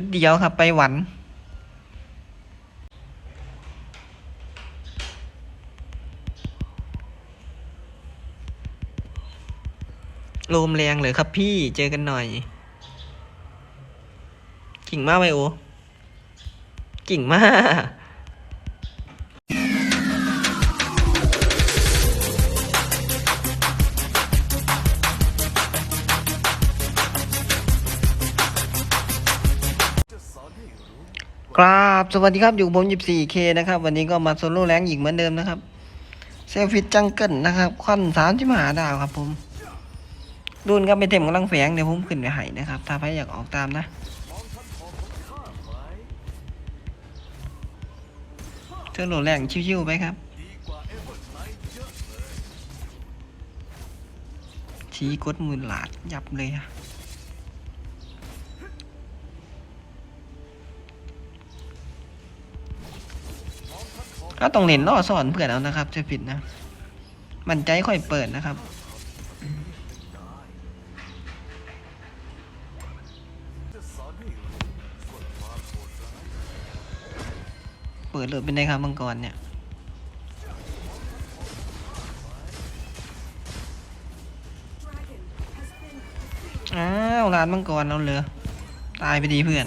จุดเดียวครับ ไปหวันลมแรงเลยครับพี่เจอกันหน่อย กิ่งมากไปโอกิ่งมาก กราบสวัสดีครับอยู่ผม 24K นะครับวันนี้ก็มาโซโล่แรงอีกเหมือนเดิมนะครับเซลฟิตจังเกิลนะครับคอนสามที่มหาดาวครับผมรุ่นก็ไปเต็มกำลังแฝงเดี๋ยวผมขึ้นไปให้นะครับ ถ้าใครอยากออกตามนะเชิญโหลดแรงชิวๆไปครับชี้กดมือหลาดยับเลยอะ ก็ต้องเล่นล่อสอนเพื่อนเอานะครับจะผิดนะ มันใจค่อยเปิดนะครับเปิดเลยเป็นไงครับมังกรเนี่ยอ้าวร้านมังกรเราเลยตายไปดีเพื่อน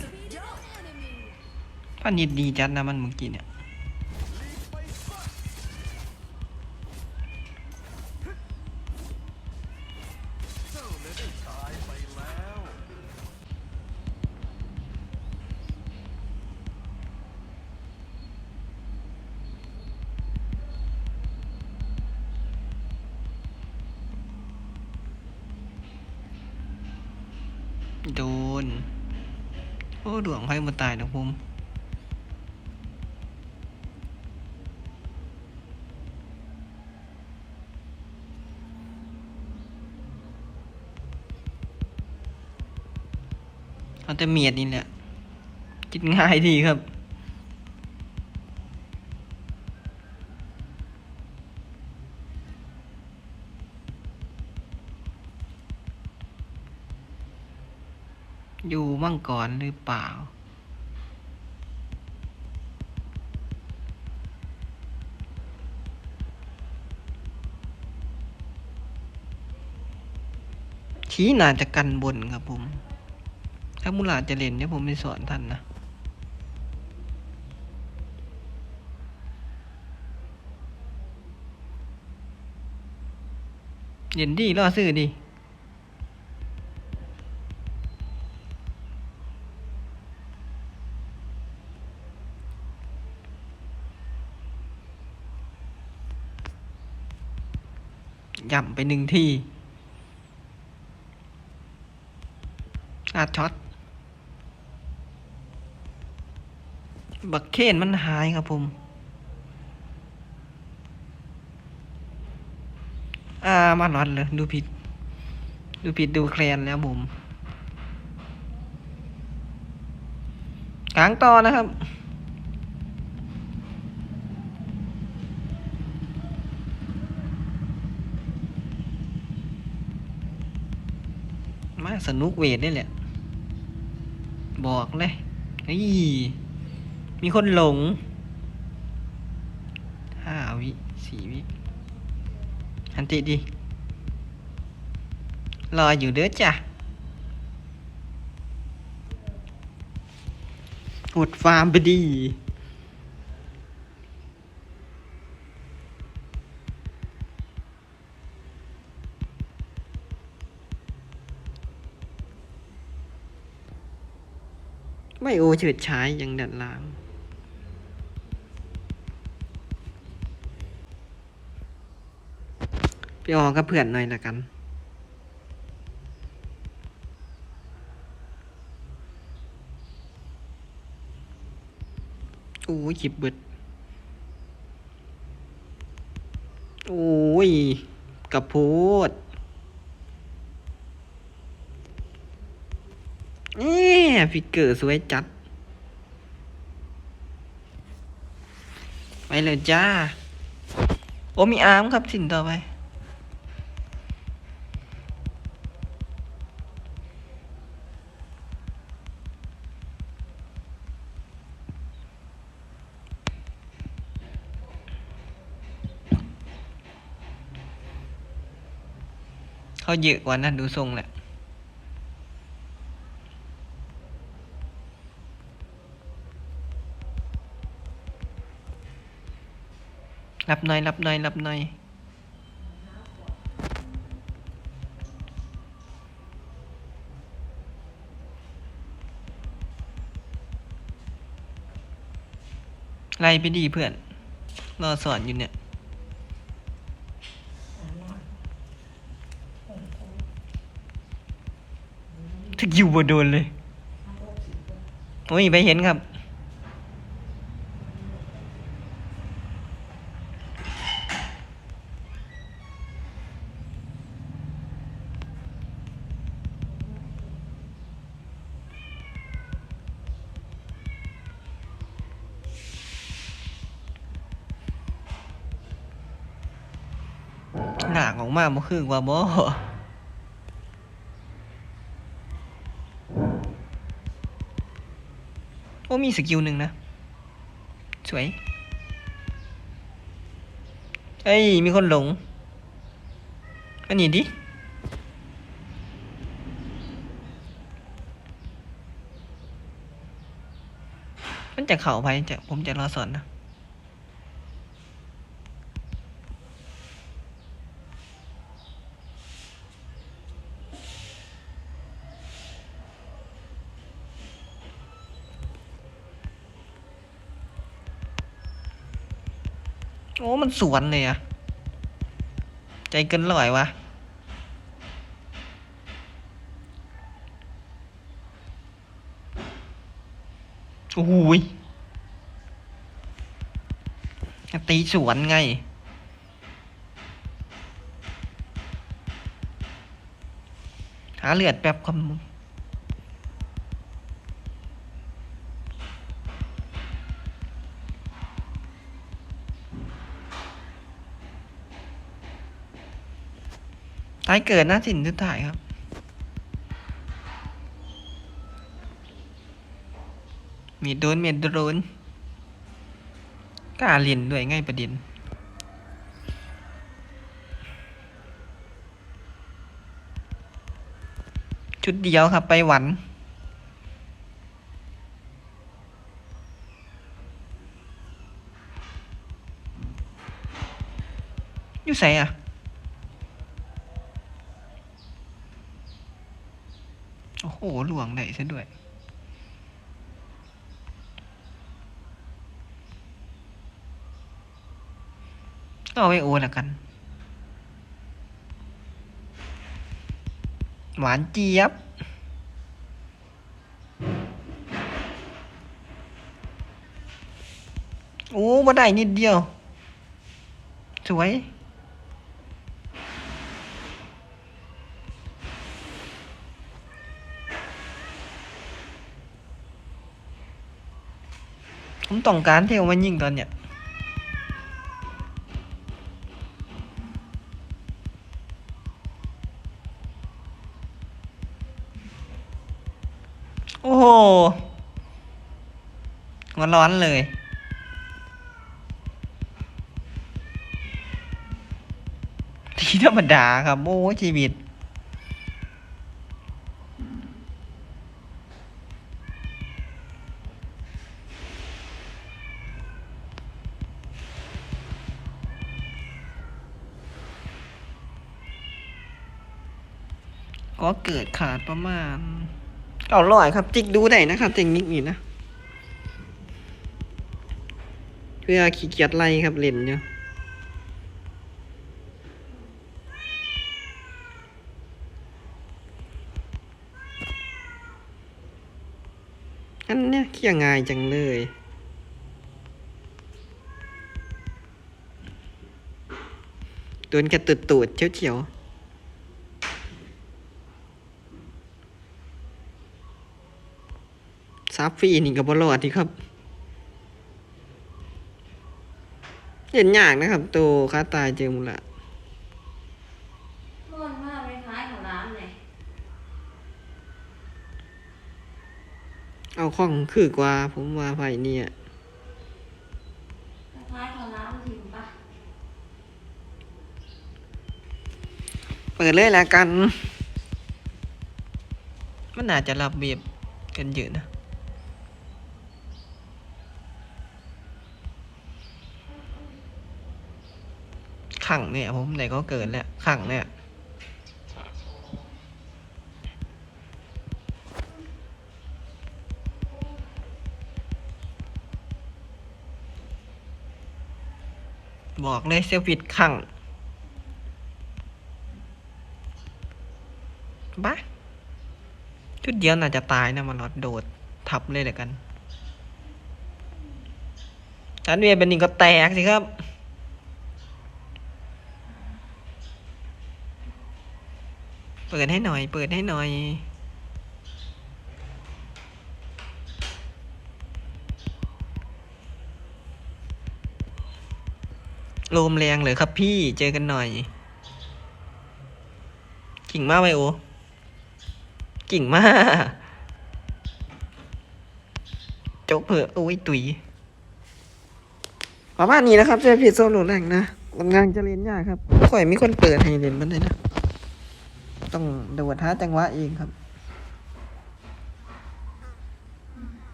พันยิดดีจัดนะมันเมื่อกี้เนี่ย โดน โอ้ดวงไพ่มาตายนะผมเอาแต่เมียดนี่แหละกินง่ายดีครับ มังก่อนหรือเปล่า ชี้น่าจะกันบนครับผม ถ้ามุลาจะเล่นเนี่ยผมไม่สอนท่านนะเล่นดีล่อซื้อดี ย่ำไปหนึ่งทีอาช็อต บักเคนมันหายครับผม อ่า มาหลอดเลย ดูผิด ดูผิดดูแคลนแล้วผมกลางต่อนะครับ มาสนุกเวทได้แหละ บอกเลยเฮ้ยมีคนหลงห้าวิสี่วิอันติดีรออยู่เด้อจ้ะหดฟาร์มไปดี ไม่โอเฉิดฉายยังดัดลางไปออกกับเพื่อนหน่อยละกัน โอ้ยจิบเบิด โอ้ยกระโพด ฟิกเกอร์สวยจัด ไปเลยจ้า โอ้มีอาร์มครับสิ่นต่อไป เขาเยอะกว่านั้นดูทรงแหละ รับหน่อยรับหน่อยรับหน่อยไล่ไปดีเพื่อน รอสอนอยู่เนี่ยถึกอยู่บ่โดนเลย โอ้ยไปเห็นครับ หนักออกมาบ่คือว่าบ่โอ้มีสกิลหนึ่งนะ สวย เอ้ย มีคนหลงอันนี้ดิมันจะเข่าไปจะผมจะรอสอนนะ โอ้มันสวนเลยอะใจเกินร้อยวะโอ้ยตีสวนไง หาเลือดแป๊บคำ งท้ายเกิดหนะสินทุดท้ายครับ มีโดนเมียโดนกล้าเรียนด้วยง่ายประเด็นชุดเดียวครับ ไปหวันอยู่ใส่อะ โอ้โห หลวงได้ซะด้วย ก็เอาไว้โอละกัน หวานเจี๊ยบโอ้มาได้นิดเดียว สวย ผมต้องการที่เอามายิงตอนเนี้ยโอ้โหหัวร้อนเลยที่ธรรมดาครับ โอ้ชีวิต ก็เกิดขาดประมาณเก้าร้อยครับ จิกดูได้นะครับเทคนิคนี้นะเพื่อขี้เกียจไล่ครับเล่นอยู่อันเนี้ยเคี่ยง่ายจังเลยตัวนี้แค่ตูดตูดๆเฉียวๆ ซับ ฟรีนี่กับบรอดที่ครับ เห็นยากนะครับตัวค้าตายเจอมุละม่วนมากไปท้ายของร้านเลยเอาข้องคือกว่า ผมว่าไผ่เนี่ยไปท้ายของร้านถึงปะไปปิดเลยแล้วกัน มันอาจจะรับเบียบกันเยอะนะ ขังเนี่ยผมไหนก็เกิดแล้วขังเนี่ยบอกเลยเซลฟิตขังบ้าชุดเดียวน่าจะตายนะมันรอดโดดทับเลยเดี๋ยวกันอันเวียเป็นนี่ก็แตกสิครับ เปิดให้หน่อย เปิดให้หน่อยลมแรงเลยครับพี่ เจอกันหน่อย กิ่งมากไหมโอ กิ่งมาก จกเผลอโอ้ยตุยประมาณนี้นะครับเจอผิดโซโลแรงนะกำลังจะเรียนยากครับข่อยมีคนเปิดให้เรียนมันเลยนะ ต้องดูท่าจังหวะเองครับ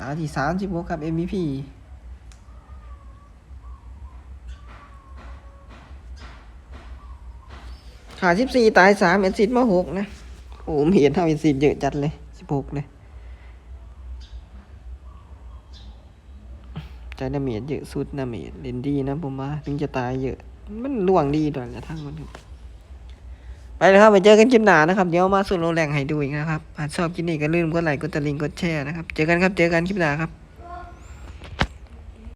อาทีสามสิบหกครับ MVP ขาดสิบสี่ตายสามเอ็นซิดมาหกนะ โอ้มเห็นเท่าเอ็นซิดเยอะจัดเลยสิบหกเลยใจดาเมจเยอะสุดดาเมจเลนดี้นะผมว่าถึงจะตายเยอะ มันล่วงดีด้วยแหละทั้งมันครับไปเลยครับไปเจอกันคลิปหนานะครับ เดี๋ยวมาสุดโรแรงให้ดูอีกนะครับหากชอบคลิปนี้ก็ลืมกดไลค์กดตะลิงกดแชร์นะครับ เจอกันครับ เจอกันคลิปหนาครับ